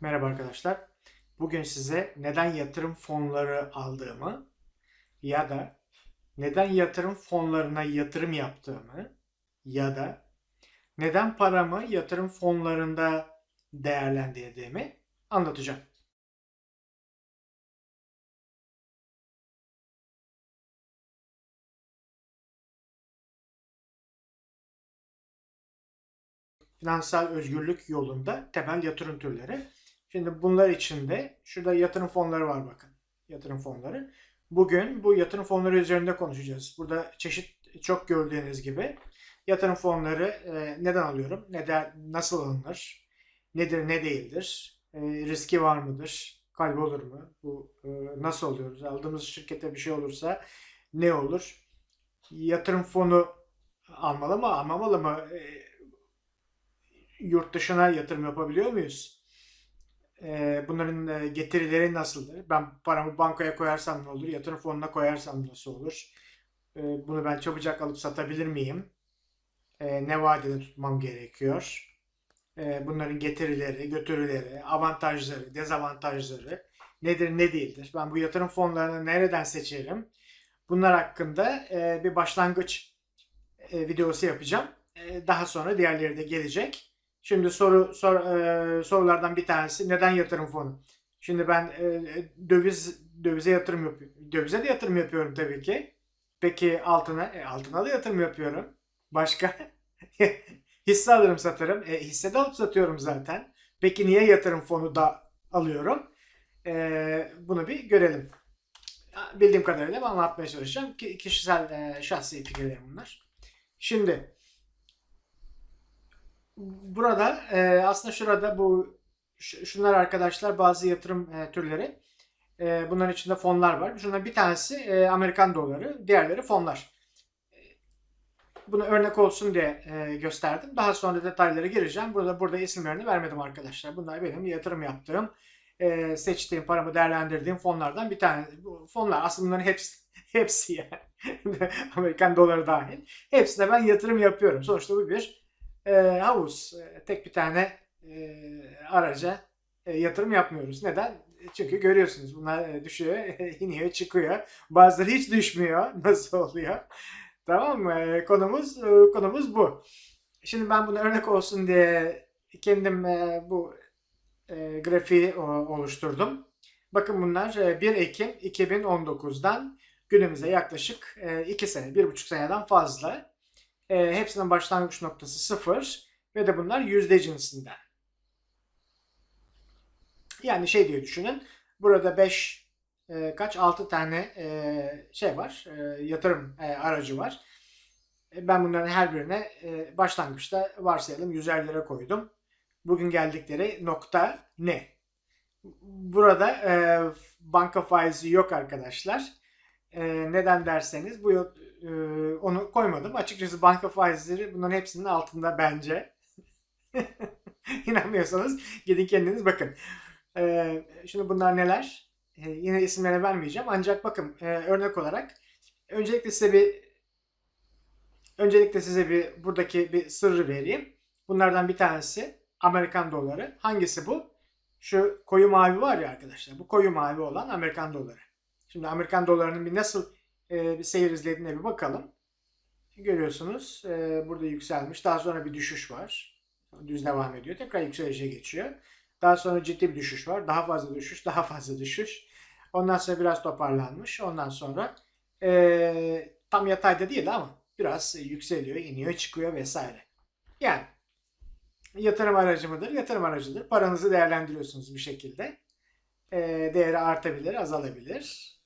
Merhaba arkadaşlar. Bugün size neden yatırım fonları aldığımı ya da neden yatırım fonlarına yatırım yaptığımı ya da neden paramı yatırım fonlarında değerlendirdiğimi anlatacağım. Finansal özgürlük yolunda temel yatırım türleri. Şimdi bunlar içinde şurada yatırım fonları var bakın. Yatırım fonları. Bugün bu yatırım fonları üzerinde konuşacağız. Burada çeşit çok gördüğünüz gibi yatırım fonları e, neden alıyorum? Neden nasıl alınır? Nedir, ne değildir? E, riski var mıdır? Kaybolur mu? Bu e, nasıl oluyoruz? Aldığımız şirkete bir şey olursa ne olur? Yatırım fonu almalı mı, almamalı mı? E, yurt dışına yatırım yapabiliyor muyuz? Ee, bunların e, getirileri nasıldır? Ben paramı bankaya koyarsam ne olur? Yatırım fonuna koyarsam nasıl olur? Ee, bunu ben çabucak alıp satabilir miyim? Ee, ne vadede tutmam gerekiyor? Bunların getirileri, götürüleri, avantajları, dezavantajları nedir, ne değildir? Ben bu yatırım fonlarını nereden seçerim? Bunlar hakkında e, bir başlangıç e, videosu yapacağım. E, daha sonra diğerleri de gelecek. Şimdi soru sor, e, sorulardan bir tanesi neden yatırım fonu? Şimdi ben e, döviz dövize yatırım yapıyorum. Dövize de yatırım yapıyorum tabii ki. Peki altına? E, altına da yatırım yapıyorum. Başka? hisse alırım satarım. E, hisse de alıp satıyorum zaten. Peki niye yatırım fonu da alıyorum? E, bunu bir görelim. Bildiğim kadarıyla anlatmaya çalışacağım. Ki, kişisel e, şahsi fikirlerim bunlar. Şimdi burada e, aslında şurada bu şunlar arkadaşlar bazı yatırım e, türleri. E, bunların içinde fonlar var. Şunların bir tanesi e, Amerikan doları, diğerleri fonlar. Bunu örnek olsun diye e, gösterdim. Daha sonra detaylara gireceğim. Burada burada isimlerini vermedim arkadaşlar. Bunlar benim yatırım yaptığım, e, seçtiğim, paramı değerlendirdiğim fonlardan bir tane. Bu fonlar aslında bunların hepsi hepsi yani. Amerikan doları dahil. Hepsine ben yatırım yapıyorum. Sonuçta bu bir e, havuz. E, tek bir tane e, araca e, yatırım yapmıyoruz. Neden? Çünkü görüyorsunuz bunlar e, düşüyor, iniyor, çıkıyor. Bazıları hiç düşmüyor. Nasıl oluyor? Tamam mı? E, konumuz e, konumuz bu. Şimdi ben bunu örnek olsun diye kendim e, bu e, grafiği oluşturdum. Bakın bunlar 1 Ekim 2019'dan günümüze yaklaşık 2 sene, 1,5 seneden fazla. E, hepsinin başlangıç noktası 0 ve de bunlar yüzde cinsinden. Yani şey diye düşünün. Burada 5 e, kaç 6 tane e, şey var. E, yatırım e, aracı var. E, ben bunların her birine e, başlangıçta varsayalım 100'er lira koydum. Bugün geldikleri nokta ne? Burada e, banka faizi yok arkadaşlar. E, neden derseniz bu e, onu koymadım. Açıkçası banka faizleri bunların hepsinin altında bence. İnanmıyorsanız gidin kendiniz bakın. E, şimdi bunlar neler? E, yine isimlerini vermeyeceğim. Ancak bakın e, örnek olarak öncelikle size bir öncelikle size bir buradaki bir sırrı vereyim. Bunlardan bir tanesi Amerikan doları. Hangisi bu? Şu koyu mavi var ya arkadaşlar. Bu koyu mavi olan Amerikan doları. Şimdi Amerikan dolarının bir nasıl e, bir seyir izlediğine bir bakalım. Görüyorsunuz e, burada yükselmiş. Daha sonra bir düşüş var. Düz devam ediyor. Tekrar yükselişe geçiyor. Daha sonra ciddi bir düşüş var. Daha fazla düşüş, daha fazla düşüş. Ondan sonra biraz toparlanmış. Ondan sonra e, tam yatayda değil ama biraz yükseliyor, iniyor, çıkıyor vesaire. Yani yatırım aracı mıdır? Yatırım aracıdır. Paranızı değerlendiriyorsunuz bir şekilde. E, değeri artabilir, azalabilir.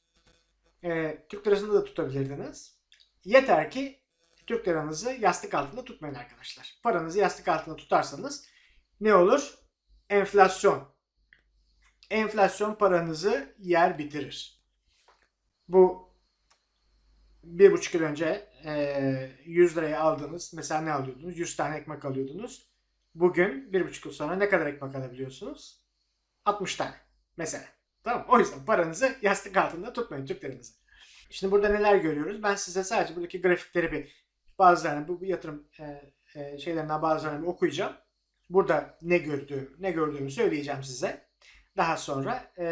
E, Türk lirasında da tutabilirdiniz. Yeter ki Türk liranızı yastık altında tutmayın arkadaşlar. Paranızı yastık altında tutarsanız ne olur? Enflasyon. Enflasyon paranızı yer bitirir. Bu bir buçuk yıl önce e, 100 liraya aldığınız mesela ne alıyordunuz? 100 tane ekmek alıyordunuz. Bugün bir buçuk yıl sonra ne kadar ekmek alabiliyorsunuz? 60 tane mesela. Tamam O yüzden paranızı yastık altında tutmayın Türk liranızı. Şimdi burada neler görüyoruz? Ben size sadece buradaki grafikleri bir bazılarını bu, bu yatırım e, e, şeylerinden bazılarını okuyacağım. burada ne gördüğüm, ne gördüğümü söyleyeceğim size. Daha sonra e,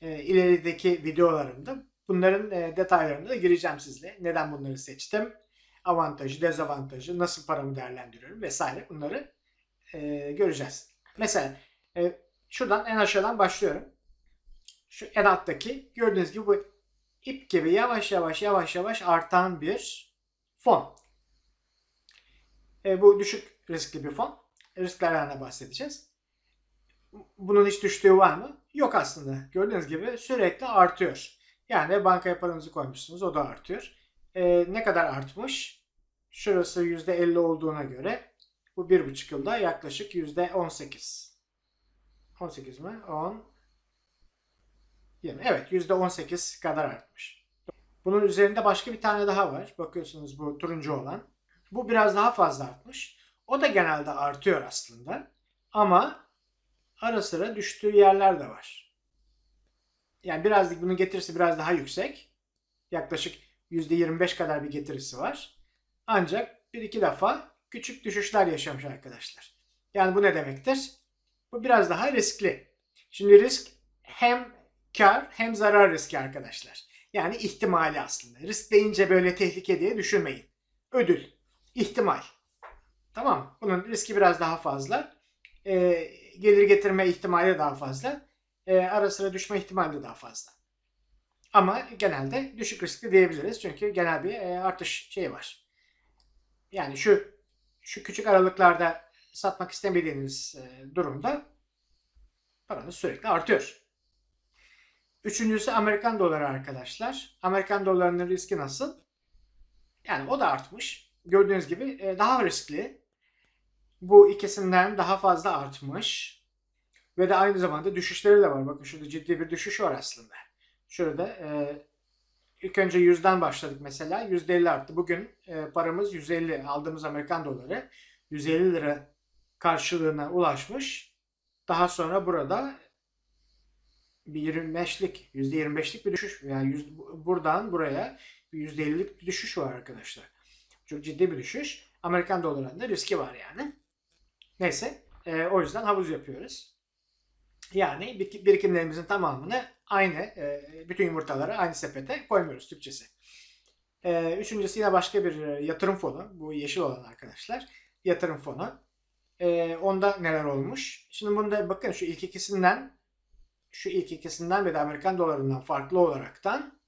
e, ilerideki videolarımda bunların e, detaylarına da gireceğim sizle. Neden bunları seçtim? Avantajı, dezavantajı, nasıl paramı değerlendiriyorum vesaire bunları e, göreceğiz. Mesela e, şuradan en aşağıdan başlıyorum. Şu en alttaki gördüğünüz gibi bu ip gibi yavaş yavaş yavaş yavaş artan bir fon. E, bu düşük riskli bir fon. Risklerden de bahsedeceğiz. Bunun hiç düştüğü var mı? Yok aslında. Gördüğünüz gibi sürekli artıyor. Yani bankaya paranızı koymuşsunuz o da artıyor. E, ne kadar artmış? Şurası %50 olduğuna göre bu bir buçuk yılda yaklaşık %18. 18 mi? 10 20. Evet %18 kadar artmış. Bunun üzerinde başka bir tane daha var. Bakıyorsunuz bu turuncu olan. Bu biraz daha fazla artmış. O da genelde artıyor aslında. Ama ara sıra düştüğü yerler de var. Yani biraz bunun getirisi biraz daha yüksek. Yaklaşık %25 kadar bir getirisi var. Ancak bir iki defa küçük düşüşler yaşamış arkadaşlar. Yani bu ne demektir? Bu biraz daha riskli. Şimdi risk hem kar hem zarar riski arkadaşlar. Yani ihtimali aslında. Risk deyince böyle tehlike diye düşünmeyin. Ödül, ihtimal. Tamam Bunun riski biraz daha fazla. E, gelir getirme ihtimali daha fazla. E, ara sıra düşme ihtimali de daha fazla. Ama genelde düşük riskli diyebiliriz. Çünkü genel bir e, artış şeyi var. Yani şu şu küçük aralıklarda satmak istemediğiniz e, durumda paranız sürekli artıyor. Üçüncüsü Amerikan doları arkadaşlar. Amerikan dolarının riski nasıl? Yani o da artmış. Gördüğünüz gibi e, daha riskli. Bu ikisinden daha fazla artmış. Ve de aynı zamanda düşüşleri de var. Bakın şurada ciddi bir düşüş var aslında. Şurada e, ilk önce 100'den başladık mesela. %50 arttı. Bugün e, paramız 150 aldığımız Amerikan doları 150 lira karşılığına ulaşmış. Daha sonra burada bir 25'lik, %25'lik bir düşüş. Yani yüz, buradan buraya bir %50'lik bir düşüş var arkadaşlar. Çok ciddi bir düşüş. Amerikan dolarında riski var yani. Neyse, e, o yüzden havuz yapıyoruz. Yani birikimlerimizin tamamını aynı, e, bütün yumurtaları aynı sepete koymuyoruz Türkçesi. E, üçüncüsü yine başka bir e, yatırım fonu. Bu yeşil olan arkadaşlar. Yatırım fonu. E, onda neler olmuş? Şimdi bunda bakın şu ilk ikisinden şu ilk ikisinden ve de Amerikan dolarından farklı olaraktan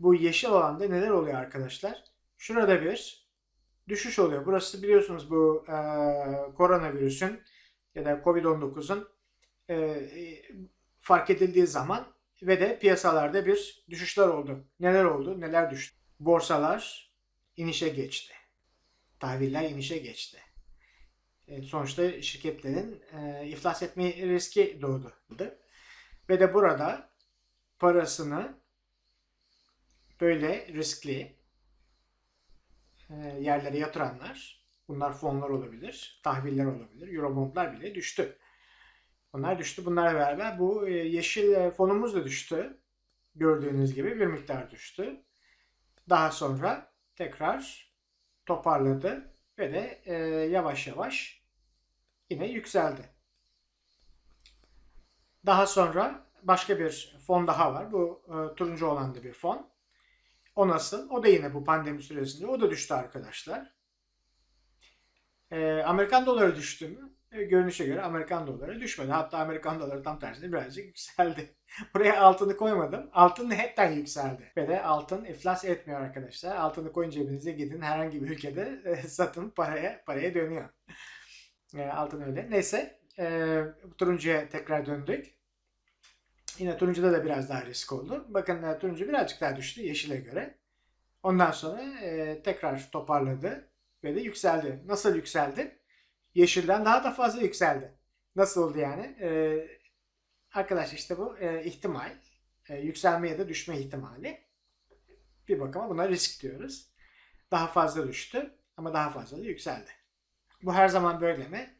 bu yeşil alanda neler oluyor arkadaşlar? Şurada bir düşüş oluyor. Burası biliyorsunuz bu e, koronavirüsün ya da Covid-19'un e, fark edildiği zaman ve de piyasalarda bir düşüşler oldu. Neler oldu? Neler düştü? Borsalar inişe geçti. Tahviller inişe geçti. E, sonuçta şirketlerin e, iflas etme riski doğdu. Ve de burada parasını böyle riskli e, yerlere yatıranlar, bunlar fonlar olabilir, tahviller olabilir, eurobondlar bile düştü. Bunlar düştü. Bunlarla beraber bu yeşil fonumuz da düştü. Gördüğünüz gibi bir miktar düştü. Daha sonra tekrar toparladı ve de yavaş yavaş yine yükseldi. Daha sonra başka bir fon daha var. Bu e, turuncu olan da bir fon. O nasıl? O da yine bu pandemi süresinde. O da düştü arkadaşlar. E, Amerikan doları düştü mü? E, görünüşe göre Amerikan doları düşmedi. Hatta Amerikan doları tam tersine birazcık yükseldi. Buraya altını koymadım. Altın hepten yükseldi. Ve de altın iflas etmiyor arkadaşlar. Altını koyun cebinize gidin herhangi bir ülkede e, satın paraya paraya dönüyor. E, altın öyle. Neyse e, turuncuya tekrar döndük. Yine turuncuda da biraz daha risk oldu. Bakın e, turuncu birazcık daha düştü yeşile göre. Ondan sonra e, tekrar toparladı ve de yükseldi. Nasıl yükseldi? Yeşilden daha da fazla yükseldi. Nasıl oldu yani? E, arkadaş işte bu e, ihtimal. E, yükselme ya da düşme ihtimali. Bir bakıma buna risk diyoruz. Daha fazla düştü ama daha fazla da yükseldi. Bu her zaman böyle mi?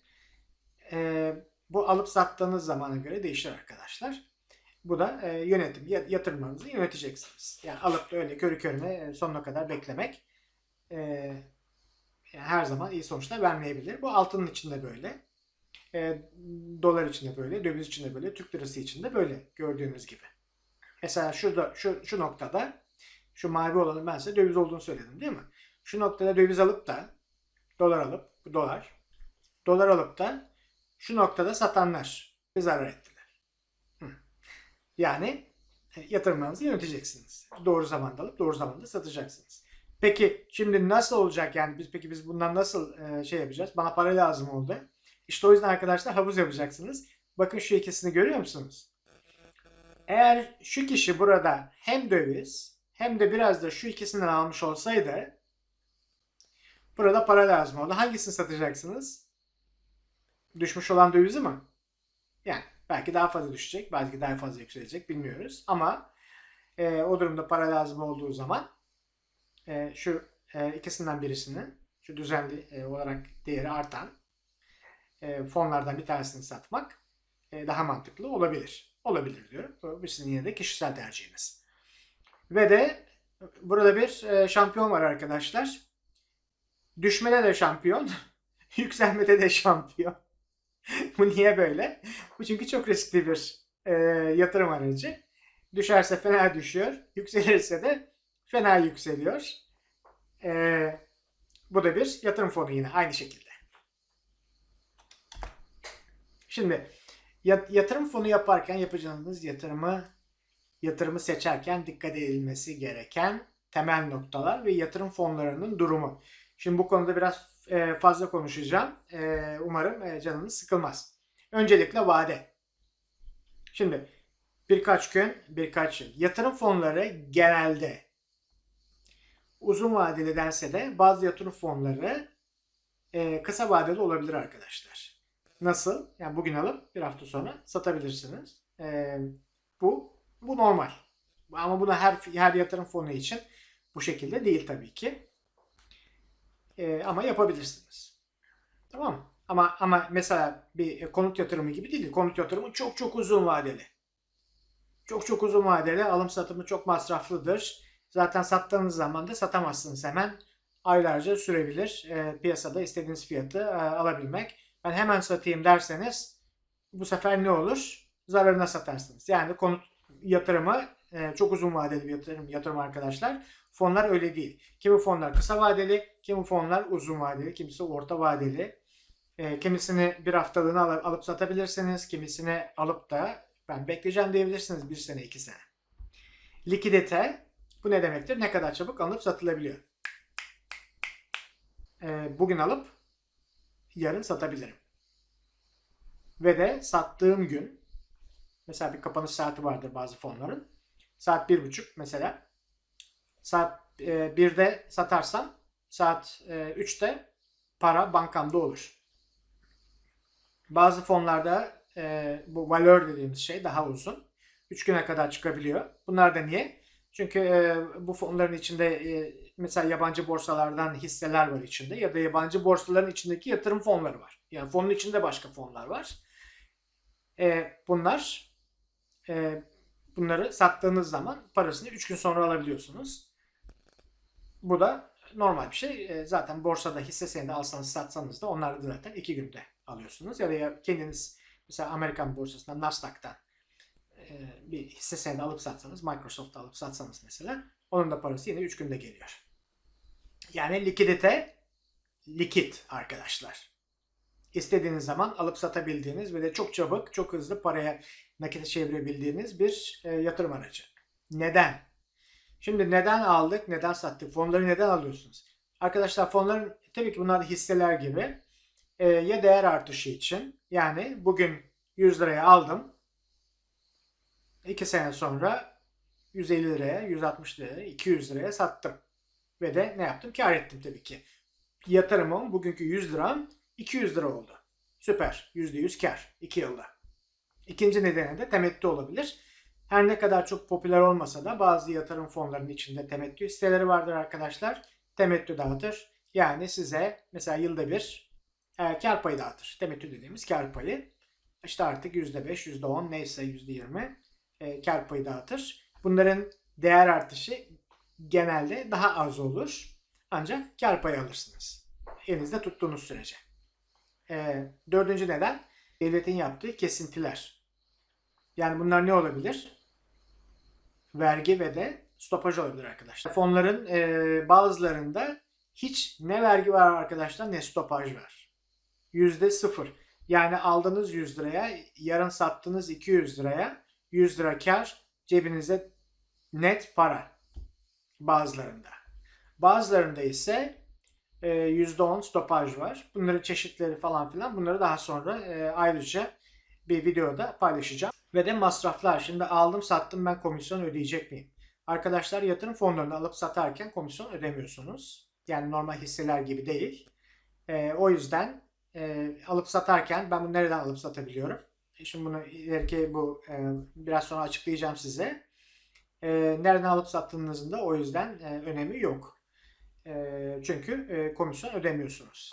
E, bu alıp sattığınız zamana göre değişir arkadaşlar. Bu da e, yönetim. Yatırımlarınızı yöneteceksiniz. Yani alıp da öyle körü körüne e, sonuna kadar beklemek e, her her zaman iyi sonuçlar vermeyebilir. Bu altının içinde böyle. E, dolar içinde böyle, döviz içinde böyle, Türk lirası içinde böyle gördüğünüz gibi. Mesela şurada şu şu noktada şu mavi olanın ben size döviz olduğunu söyledim değil mi? Şu noktada döviz alıp da dolar alıp dolar dolar alıp da şu noktada satanlar zarar ettiler. Yani e, yatırımlarınızı yöneteceksiniz. Doğru zamanda alıp doğru zamanda satacaksınız. Peki şimdi nasıl olacak yani biz peki biz bundan nasıl e, şey yapacağız? Bana para lazım oldu. İşte o yüzden arkadaşlar havuz yapacaksınız. Bakın şu ikisini görüyor musunuz? Eğer şu kişi burada hem döviz hem de biraz da şu ikisinden almış olsaydı burada para lazım oldu. Hangisini satacaksınız? Düşmüş olan dövizi mi? Yani belki daha fazla düşecek, belki daha fazla yükselecek bilmiyoruz. Ama e, o durumda para lazım olduğu zaman e, şu e, ikisinden birisini, şu düzenli e, olarak değeri artan e, fonlardan bir tanesini satmak e, daha mantıklı olabilir. Olabilir diyorum. Bu sizin yine de kişisel tercihiniz. Ve de burada bir e, şampiyon var arkadaşlar. Düşmede de şampiyon, yükselmede de şampiyon. Bu niye böyle? Bu çünkü çok riskli bir e, yatırım aracı. Düşerse fena düşüyor, yükselirse de fena yükseliyor. E, bu da bir yatırım fonu yine aynı şekilde. Şimdi yatırım fonu yaparken yapacağınız yatırımı yatırımı seçerken dikkat edilmesi gereken temel noktalar ve yatırım fonlarının durumu. Şimdi bu konuda biraz e, fazla konuşacağım. E, umarım e, canınız sıkılmaz. Öncelikle vade. Şimdi birkaç gün, birkaç yıl. Yatırım fonları genelde uzun vadeli dense de bazı yatırım fonları kısa vadeli olabilir arkadaşlar. Nasıl? Yani bugün alıp bir hafta sonra satabilirsiniz. bu bu normal. Ama bunu her her yatırım fonu için bu şekilde değil tabii ki. E, ama yapabilirsiniz. Tamam? Ama ama mesela bir konut yatırımı gibi değil. Konut yatırımı çok çok uzun vadeli. Çok çok uzun vadeli. Alım satımı çok masraflıdır. Zaten sattığınız zaman da satamazsınız hemen. Aylarca sürebilir. E, piyasada istediğiniz fiyatı e, alabilmek. Ben hemen satayım derseniz bu sefer ne olur? Zararına satarsınız. Yani konut yatırımı e, çok uzun vadeli bir yatırım, yatırım arkadaşlar. Fonlar öyle değil. Kimi fonlar kısa vadeli, kimi fonlar uzun vadeli, kimisi orta vadeli. E, kimisini bir haftalığına alıp, alıp satabilirsiniz. Kimisini alıp da ben bekleyeceğim diyebilirsiniz bir sene iki sene. Likidite bu ne demektir? Ne kadar çabuk alınıp satılabiliyor. E, bugün alıp yarın satabilirim. Ve de sattığım gün mesela bir kapanış saati vardır bazı fonların. Saat bir buçuk mesela Saat e, 1'de satarsam saat e, 3'te para bankamda olur. Bazı fonlarda e, bu valör dediğimiz şey daha uzun. 3 güne kadar çıkabiliyor. Bunlar da niye? Çünkü e, bu fonların içinde e, mesela yabancı borsalardan hisseler var içinde ya da yabancı borsaların içindeki yatırım fonları var. Yani fonun içinde başka fonlar var. Bunlar bunları sattığınız zaman parasını 3 gün sonra alabiliyorsunuz. Bu da normal bir şey. E, zaten borsada hisse senedi alsanız satsanız da onları da zaten iki günde alıyorsunuz. Ya da kendiniz mesela Amerikan borsasında Nasdaq'tan e, bir hisse senedi alıp satsanız, Microsoft'ta alıp satsanız mesela onun da parası yine 3 günde geliyor. Yani likidite likit arkadaşlar. İstediğiniz zaman alıp satabildiğiniz ve de çok çabuk, çok hızlı paraya nakite çevirebildiğiniz bir e, yatırım aracı. Neden? Şimdi neden aldık, neden sattık? Fonları neden alıyorsunuz? Arkadaşlar fonların tabii ki bunlar hisseler gibi e, ya değer artışı için yani bugün 100 liraya aldım 2 sene sonra 150 liraya, 160 liraya, 200 liraya sattım. Ve de ne yaptım? Kar ettim tabii ki. Yatırımım bugünkü 100 liram 200 lira oldu. Süper. %100 kar 2 yılda. İkinci nedeni de temettü olabilir. Her ne kadar çok popüler olmasa da bazı yatırım fonlarının içinde temettü hisseleri vardır arkadaşlar. Temettü dağıtır. Yani size mesela yılda bir e, kar payı dağıtır. Temettü dediğimiz kar payı. İşte artık %5, %10 neyse %20 e, kar payı dağıtır. Bunların değer artışı genelde daha az olur. Ancak kar payı alırsınız. elinizde tuttuğunuz sürece. Ee, dördüncü neden devletin yaptığı kesintiler. Yani bunlar ne olabilir? Vergi ve de stopaj olabilir arkadaşlar. Fonların e, bazılarında hiç ne vergi var arkadaşlar ne stopaj var. Yüzde sıfır. Yani aldığınız 100 liraya yarın sattığınız 200 liraya 100 lira kar cebinize net para bazılarında. Bazılarında ise e, %10 stopaj var. Bunların çeşitleri falan filan bunları daha sonra e, ayrıca bir videoda paylaşacağım. Ve de masraflar. Şimdi aldım sattım ben komisyon ödeyecek miyim? Arkadaşlar yatırım fonlarını alıp satarken komisyon ödemiyorsunuz. Yani normal hisseler gibi değil. E, o yüzden e, alıp satarken ben bunu nereden alıp satabiliyorum? E, Şimdi bunu ileriki bu e, biraz sonra açıklayacağım size. E, nereden alıp sattığınızın da o yüzden e, önemi yok. E, çünkü e, komisyon ödemiyorsunuz.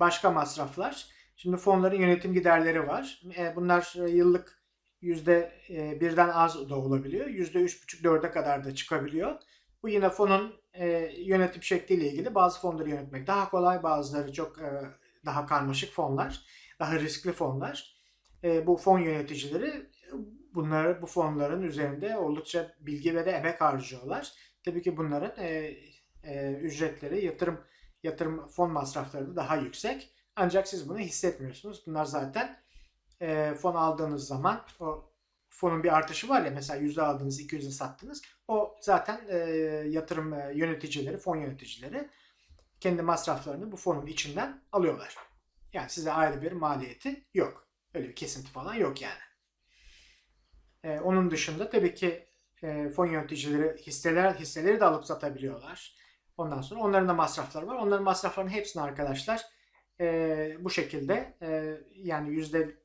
Başka masraflar. Şimdi fonların yönetim giderleri var. E, bunlar e, yıllık yüzde e, birden az da olabiliyor. Yüzde üç buçuk dörde kadar da çıkabiliyor. Bu yine fonun e, yönetim şekliyle ilgili. Bazı fonları yönetmek daha kolay, bazıları çok e, daha karmaşık fonlar, daha riskli fonlar. Bu fon yöneticileri bunları bu fonların üzerinde oldukça bilgi ve de emek harcıyorlar. Tabii ki bunların ücretleri, yatırım yatırım fon masrafları da daha yüksek. Ancak siz bunu hissetmiyorsunuz. Bunlar zaten e, fon aldığınız zaman o fonun bir artışı var ya mesela yüzde aldınız 200'e sattınız. O zaten e, yatırım e, yöneticileri, fon yöneticileri kendi masraflarını bu fonun içinden alıyorlar. Yani size ayrı bir maliyeti yok. Öyle bir kesinti falan yok yani. E, onun dışında tabii ki e, fon yöneticileri hisseler hisseleri de alıp satabiliyorlar. Ondan sonra onların da masrafları var. Onların masraflarının hepsini arkadaşlar e, bu şekilde e, yani yüzde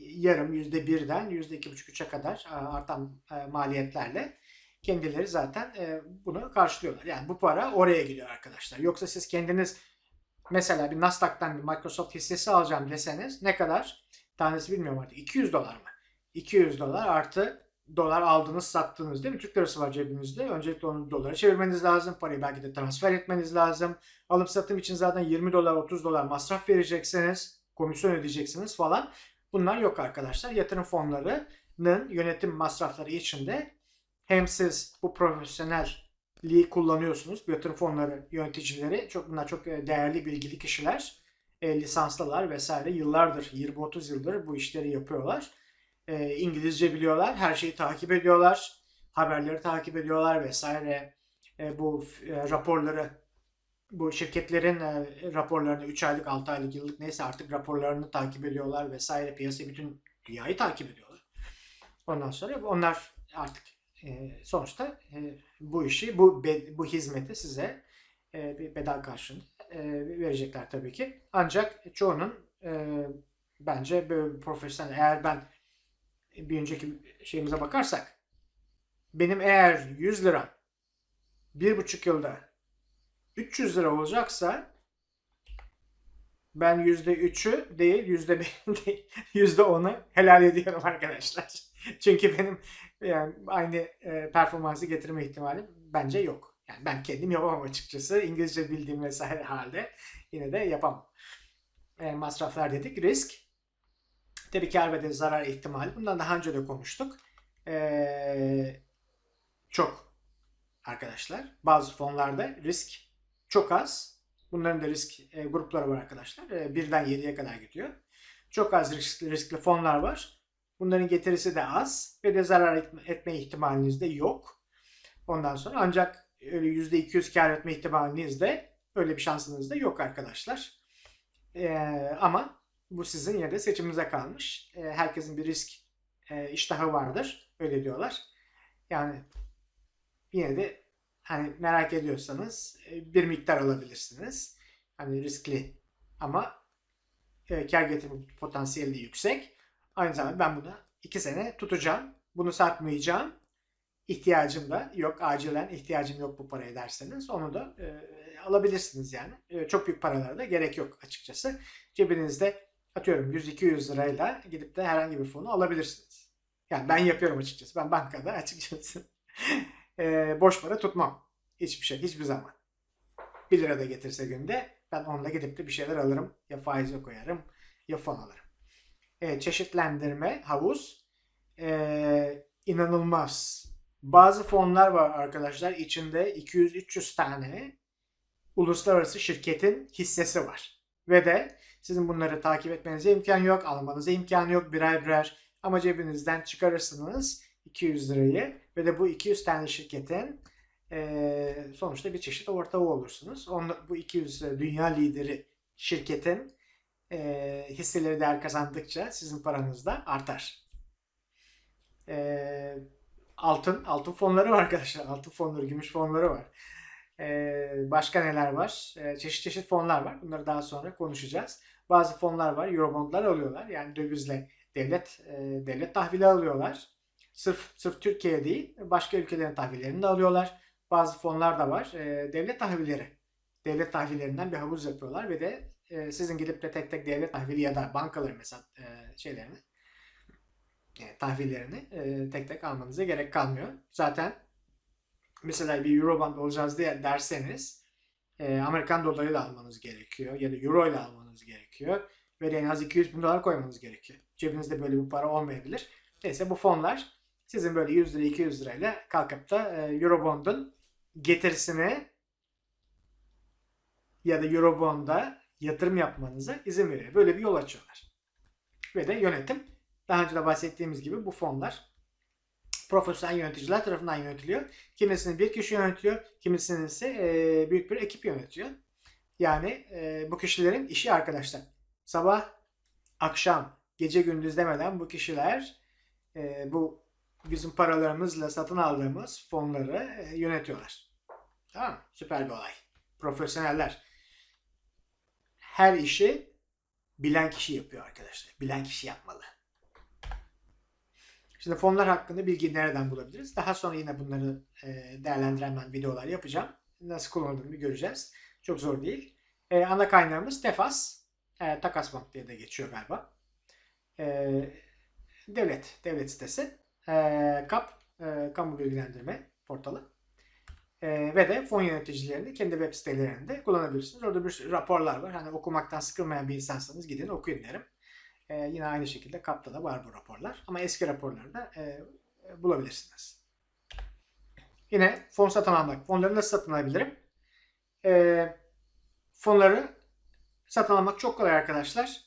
yarım, yüzde birden yüzde iki buçuk üçe kadar e, artan e, maliyetlerle kendileri zaten e, bunu karşılıyorlar. Yani bu para oraya gidiyor arkadaşlar. Yoksa siz kendiniz mesela bir Nasdaq'tan bir Microsoft hissesi alacağım deseniz ne kadar? Tanesi bilmiyorum artık. 200 dolar mı? 200 dolar artı dolar aldınız sattınız değil mi? Türk lirası var cebinizde. Öncelikle onu dolara çevirmeniz lazım. Parayı belki de transfer etmeniz lazım. Alım satım için zaten 20 dolar 30 dolar masraf vereceksiniz. Komisyon ödeyeceksiniz falan. Bunlar yok arkadaşlar. Yatırım fonlarının yönetim masrafları içinde hem siz bu profesyonelliği kullanıyorsunuz. Yatırım fonları yöneticileri çok bunlar çok değerli bilgili kişiler. E, lisanslılar vesaire yıllardır 20-30 yıldır bu işleri yapıyorlar. E, İngilizce biliyorlar. Her şeyi takip ediyorlar. Haberleri takip ediyorlar vesaire. E, bu e, raporları bu şirketlerin e, raporlarını 3 aylık, 6 aylık, yıllık neyse artık raporlarını takip ediyorlar vesaire. Piyasa bütün dünyayı takip ediyorlar. Ondan sonra onlar artık e, sonuçta e, bu işi, bu be, bu hizmeti size e, bir bedel karşılığında e, verecekler tabii ki. Ancak çoğunun e, bence böyle profesyonel eğer ben bir önceki şeyimize bakarsak benim eğer 100 lira bir buçuk yılda 300 lira olacaksa ben %3'ü değil %1'i değil %10'u helal ediyorum arkadaşlar. Çünkü benim yani aynı e, performansı getirme ihtimali bence yok. Yani ben kendim yapamam açıkçası. İngilizce bildiğim vesaire halde yine de yapamam. E, masraflar dedik. Risk. Tabii kar ve de zarar ihtimali. Bundan daha önce de konuştuk. E, çok arkadaşlar. Bazı fonlarda risk çok az. Bunların da risk e, grupları var arkadaşlar. E, birden 7'ye kadar gidiyor. Çok az riskli, riskli fonlar var. Bunların getirisi de az ve de zarar etme, ihtimaliniz de yok. Ondan sonra ancak öyle %200 kar etme ihtimaliniz de öyle bir şansınız da yok arkadaşlar. E, ama bu sizin yine de seçiminize kalmış. E, herkesin bir risk e, iştahı vardır. Öyle diyorlar. Yani yine de hani merak ediyorsanız e, bir miktar alabilirsiniz. Hani riskli ama e, kar getirme potansiyeli yüksek. Aynı zamanda ben bunu iki sene tutacağım. Bunu satmayacağım. İhtiyacım da yok. Acilen ihtiyacım yok bu paraya derseniz onu da e, alabilirsiniz yani. E, çok büyük paralara da gerek yok açıkçası. Cebinizde atıyorum 100-200 lirayla gidip de herhangi bir fonu alabilirsiniz. Yani ben yapıyorum açıkçası. Ben bankada açıkçası e, boş para tutmam. Hiçbir şey, hiçbir zaman. 1 lira da getirse günde Ben onunla gidip de bir şeyler alırım. Ya faize koyarım ya fon alırım. E, çeşitlendirme, havuz e, inanılmaz. Bazı fonlar var arkadaşlar. içinde 200-300 tane uluslararası şirketin hissesi var. Ve de sizin bunları takip etmenize imkan yok, almanıza imkan yok birer birer. Ama cebinizden çıkarırsınız 200 lirayı ve de bu 200 tane şirketin e, sonuçta bir çeşit ortağı olursunuz. Onla, bu 200 dünya lideri şirketin e, hisseleri değer kazandıkça sizin paranız da artar. E, altın, altın fonları var arkadaşlar. Altın fonları, gümüş fonları var. E, başka neler var? E, çeşit çeşit fonlar var. Bunları daha sonra konuşacağız. Bazı fonlar var. Eurobondlar alıyorlar. Yani dövizle devlet e, devlet tahvili alıyorlar. Sırf sırf Türkiye değil, başka ülkelerin tahvillerini de alıyorlar. Bazı fonlar da var. E, devlet tahvilleri. Devlet tahvillerinden bir havuz yapıyorlar ve de e, sizin gidip de tek tek devlet tahvili ya da bankaların mesela e, şeylerini e, tahvillerini e, tek tek almanıza gerek kalmıyor. Zaten mesela bir Eurobond olacağız diye derseniz e, Amerikan dolarıyla almanız gerekiyor ya da Euro ile almanız gerekiyor ve en az 200 bin dolar koymanız gerekiyor. Cebinizde böyle bir para olmayabilir. Neyse bu fonlar sizin böyle 100 lira 200 lirayla kalkıp da e, Eurobond'un getirisini ya da Eurobond'a yatırım yapmanıza izin veriyor. Böyle bir yol açıyorlar. Ve de yönetim daha önce de bahsettiğimiz gibi bu fonlar profesyonel yöneticiler tarafından yönetiliyor. Kimisini bir kişi yönetiyor, kimisini ise e, büyük bir ekip yönetiyor. Yani e, bu kişilerin işi arkadaşlar. Sabah, akşam, gece gündüz demeden bu kişiler bu bizim paralarımızla satın aldığımız fonları e, yönetiyorlar. Tamam mı? Süper bir olay. Profesyoneller. Her işi bilen kişi yapıyor arkadaşlar. Bilen kişi yapmalı. Şimdi fonlar hakkında bilgi nereden bulabiliriz? Daha sonra yine bunları e, değerlendiren ben videolar yapacağım. Nasıl kullanıldığını göreceğiz. Çok zor değil. E, ana kaynağımız Tefas. E, Takas Bank diye de geçiyor galiba. E, devlet, devlet sitesi. E, KAP, e, kamu bilgilendirme portalı. E, ve de fon yöneticilerini kendi web sitelerinde kullanabilirsiniz. Orada bir sürü raporlar var. Hani okumaktan sıkılmayan bir insansanız gidin okuyun derim. E, yine aynı şekilde KAP'ta da var bu raporlar. Ama eski raporları da e, bulabilirsiniz. Yine fon satın almak. Fonları nasıl satın alabilirim? E, fonları satın almak çok kolay arkadaşlar.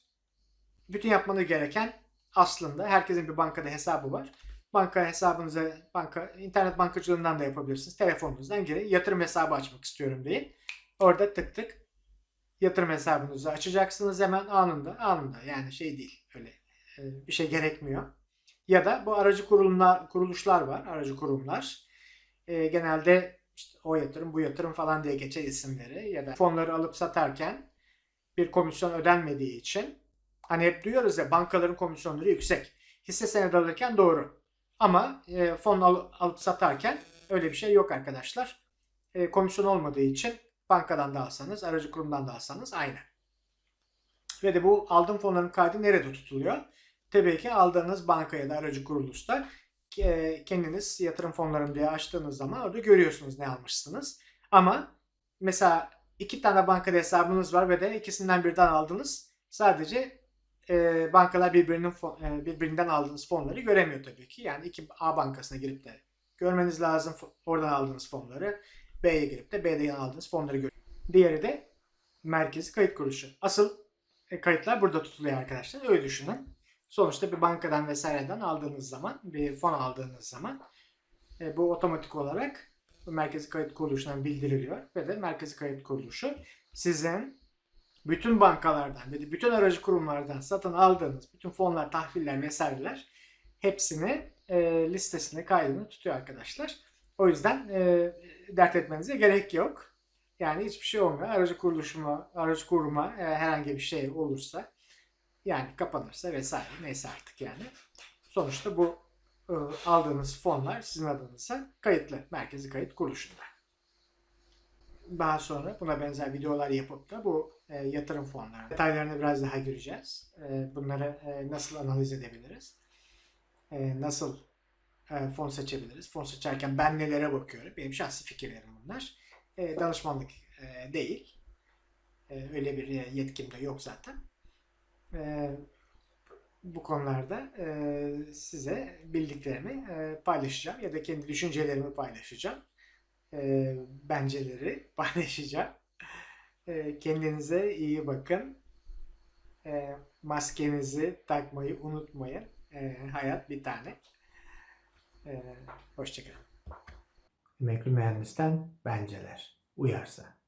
Bütün yapmanız gereken aslında herkesin bir bankada hesabı var. Banka hesabınıza, banka internet bankacılığından da yapabilirsiniz. Telefonunuzdan girin. Yatırım hesabı açmak istiyorum deyin. Orada tık tık yatırım hesabınızı açacaksınız hemen anında. Anında yani şey değil öyle e, bir şey gerekmiyor. Ya da bu aracı kurumlar, kuruluşlar var. Aracı kurumlar. E, genelde işte o yatırım bu yatırım falan diye geçer isimleri ya da fonları alıp satarken bir komisyon ödenmediği için hani hep duyuyoruz ya bankaların komisyonları yüksek. Hisse senedi alırken doğru. Ama e, fon al, alıp satarken öyle bir şey yok arkadaşlar. E, komisyon olmadığı için bankadan da alsanız, aracı kurumdan da alsanız aynı. Ve de bu aldığım fonların kaydı nerede tutuluyor? Tabii ki aldığınız banka ya da aracı kuruluşta e, kendiniz yatırım fonlarım diye açtığınız zaman orada görüyorsunuz ne almışsınız. Ama mesela iki tane bankada hesabınız var ve de ikisinden birden aldınız. Sadece e, bankalar birbirinin e, birbirinden aldığınız fonları göremiyor tabii ki. Yani iki A bankasına girip de görmeniz lazım oradan aldığınız fonları. B'ye girip de B'den aldığınız fonları görüyor. Diğeri de merkezi kayıt kuruluşu. Asıl e, kayıtlar burada tutuluyor arkadaşlar. Öyle düşünün. Sonuçta bir bankadan vesaireden aldığınız zaman, bir fon aldığınız zaman e, bu otomatik olarak merkezi kayıt kuruluşundan bildiriliyor ve de merkezi kayıt kuruluşu sizin bütün bankalardan ve bütün aracı kurumlardan satın aldığınız bütün fonlar, tahviller vesaireler hepsini e, listesine kaydını tutuyor arkadaşlar. O yüzden e, dert etmenize gerek yok. Yani hiçbir şey olmuyor. Aracı kuruluşuma, aracı kuruma e, herhangi bir şey olursa yani kapanırsa vesaire neyse artık yani. Sonuçta bu e, aldığınız fonlar sizin adınıza kayıtlı. Merkezi kayıt kuruluşunda. Daha sonra buna benzer videolar yapıp da bu e, yatırım fonları detaylarına biraz daha gireceğiz. E, bunları e, nasıl analiz edebiliriz? E, nasıl e, fon seçebiliriz? Fon seçerken ben nelere bakıyorum? Benim şahsi fikirlerim bunlar. E, danışmanlık e, değil. E, öyle bir yetkim de yok zaten. E, bu konularda e, size bildiklerimi e, paylaşacağım ya da kendi düşüncelerimi paylaşacağım. E, benceleri paylaşacağım. E, kendinize iyi bakın. E, maskenizi takmayı unutmayın. E, hayat bir tane. E, hoşçakalın. Emekli mühendisten benceler. Uyarsa.